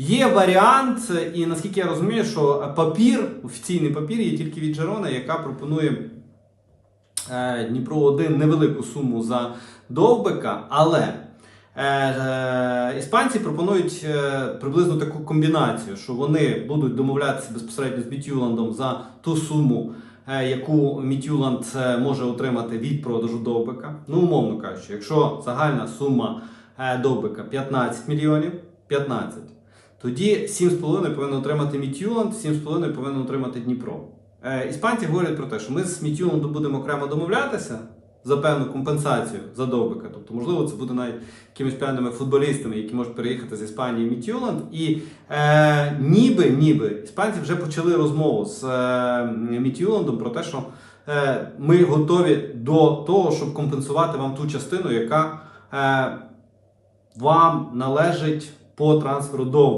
Є варіант, і наскільки я розумію, що папір, офіційний папір є тільки від Жерона, яка пропонує е, Дніпро 1 невелику суму за довбика, але е, е, іспанці пропонують приблизно таку комбінацію, що вони будуть домовлятися безпосередньо з Мітюландом за ту суму, яку Мітюланд може отримати від продажу довбика. Ну, умовно кажучи, якщо загальна сума довбика 15 мільйонів, 15, тоді 7,5 повинен отримати Мітюланд, 7,5 повинен отримати Дніпро. Е, Іспанці говорять про те, що ми з Мітюландом будемо окремо домовлятися за певну компенсацію за довбика. Тобто, можливо, це буде навіть якимись певними футболістами, які можуть переїхати з Іспанії в Мітюланд. І е, ніби, ніби іспанці вже почали розмову з е, Мітюландом про те, що е, ми готові до того, щоб компенсувати вам ту частину, яка е, вам належить по трансферу довбика.